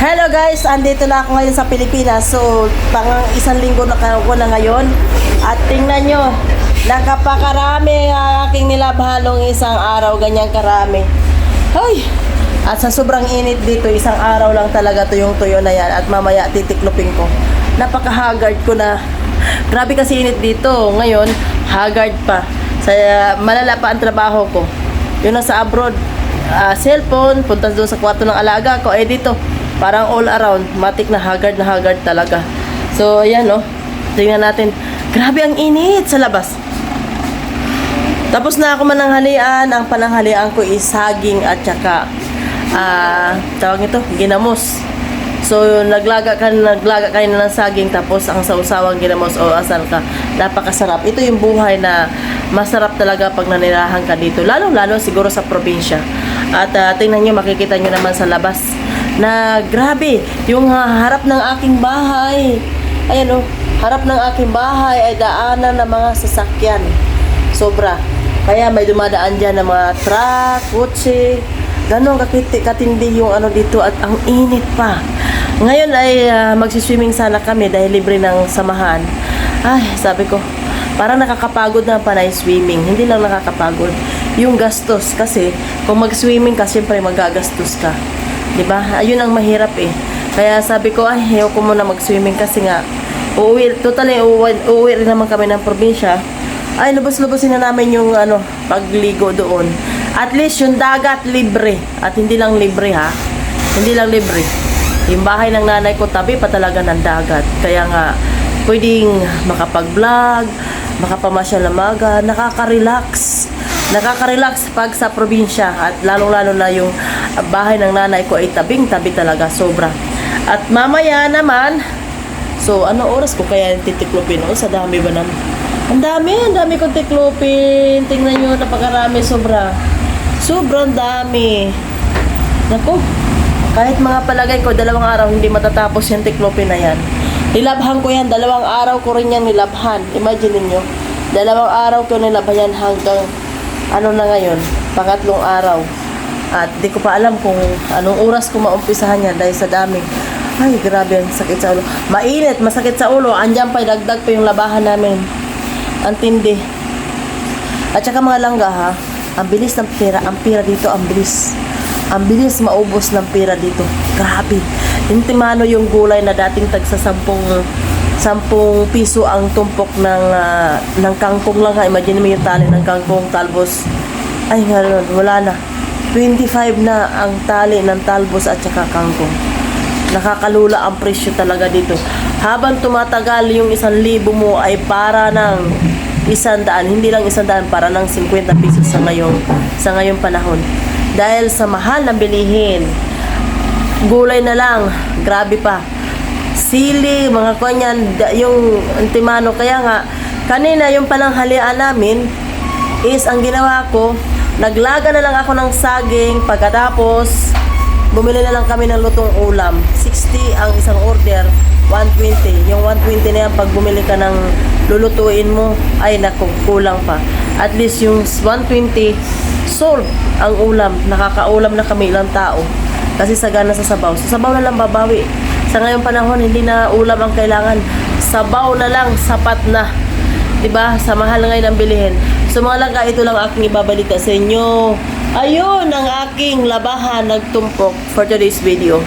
Hello guys, andito na ako ngayon sa Pilipinas. So, pang isang linggo na ako na ngayon. At tingnan nyo, nakapakarami ang aking nilabhalong isang araw, ganyang karami. Hoy! At sa sobrang init dito, isang araw lang talaga to yung tuyo na yan. At mamaya titiklopin ko. Napaka-haggard ko na. Grabe kasi init dito. Ngayon, haggard pa. Sa, malala pa ang trabaho ko. Yun na sa abroad, ah, cellphone, punta doon sa kwarto ng alaga ko. Eh dito, parang all around, matik na haggard na haggard talaga. So, ayan no. Tingnan natin. Grabe ang init sa labas. Tapos na ako mananghalian. Ang pananghalian ko is saging at saka ah, tawag ito, ginamos. So, naglaga ka, naglaga kayo na ng saging tapos ang sausawang ginamos o asal ka. Napakasarap. Ito yung buhay na masarap talaga pag nanirahan ka dito. Lalo-lalo siguro sa probinsya. At ah, tingnan nyo, makikita nyo naman sa labas na grabe, yung ah, harap ng aking bahay. Ayan o, harap ng aking bahay ay daanan ng mga sasakyan. Sobra. Kaya may dumadaan dyan ng mga truck, kotse. Ganon katindi yung ano dito at ang init pa. Ngayon ay ah, magsiswimming sana kami dahil libre ng samahan. Ay, sabi ko, parang nakakapagod na panay swimming. Hindi lang nakakapagod. Yung gastos kasi, kung mag-swimming ka, siyempre magagastos ka. 'Di ba? Ayun ang mahirap eh. Kaya sabi ko, ay, ayaw ko muna mag-swimming kasi nga, uuwi, totally, uuwi, rin naman kami ng probinsya. Ay, lubos-lubosin na namin yung ano, pagligo doon. At least yung dagat libre. At hindi lang libre ha. Hindi lang libre. Yung bahay ng nanay ko tabi pa talaga ng dagat. Kaya nga, pwedeng makapag-vlog, makapamasyal na maga, nakaka-relax. Nakaka-relax pag sa probinsya at lalong-lalo na yung bahay ng nanay ko ay tabing-tabi talaga, sobra. At mamaya naman, so ano oras ko kaya titiklopin? O, sa dami ba naman? Ang dami, ang dami kong tiklopin. Tingnan nyo, napakarami, sobra. Sobrang dami. Naku, kahit mga palagay ko, dalawang araw hindi matatapos yung tiklopin na yan. Nilabhan ko yan, dalawang araw ko rin yan nilabhan. Imagine niyo dalawang araw ko nilabhan yan hanggang ano na ngayon, pangatlong araw. At di ko pa alam kung anong oras ko maumpisahan yan dahil sa dami. Ay, grabe, ang sakit sa ulo. Mainit, masakit sa ulo. Andyan pa, dagdag pa yung labahan namin. Ang tindi. At saka mga langga ha, ang bilis ng pera, ang pera dito, ang bilis. Ang bilis maubos ng pera dito. Grabe. Intimano yung gulay na dating tagsa sampung sampung piso ang tumpok ng ah, ng kangkong lang ha. Imagine mo yung tali ng kangkong talbos. Ay, ngayon, wala na. 25 na ang tali ng talbos at saka kangkong. Nakakalula ang presyo talaga dito. Habang tumatagal yung isang libo mo ay para ng isang daan. Hindi lang isang daan, para ng 50 pesos sa ngayong, sa ngayong panahon. Dahil sa mahal na bilihin, gulay na lang, grabe pa. Sili, mga kanyan, yung antimano. Kaya nga, kanina yung pananghalian namin is ang ginawa ko, naglaga na lang ako ng saging pagkatapos bumili na lang kami ng lutong ulam. 60 ang isang order, 120. Yung 120 na yan, pag bumili ka ng lulutuin mo, ay naku, kulang pa. At least yung 120, sold ang ulam. Nakakaulam na kami ilang tao. Kasi sagana sa sabaw. Sa sabaw na lang babawi. Sa ngayong panahon, hindi na ulam ang kailangan. Sabaw na lang, sapat na. 'di ba? Sa mahal ngayon ang bilihin. So mga langga, ito lang aking ibabalita sa inyo. Ayun ang aking labahan nagtumpok for today's video.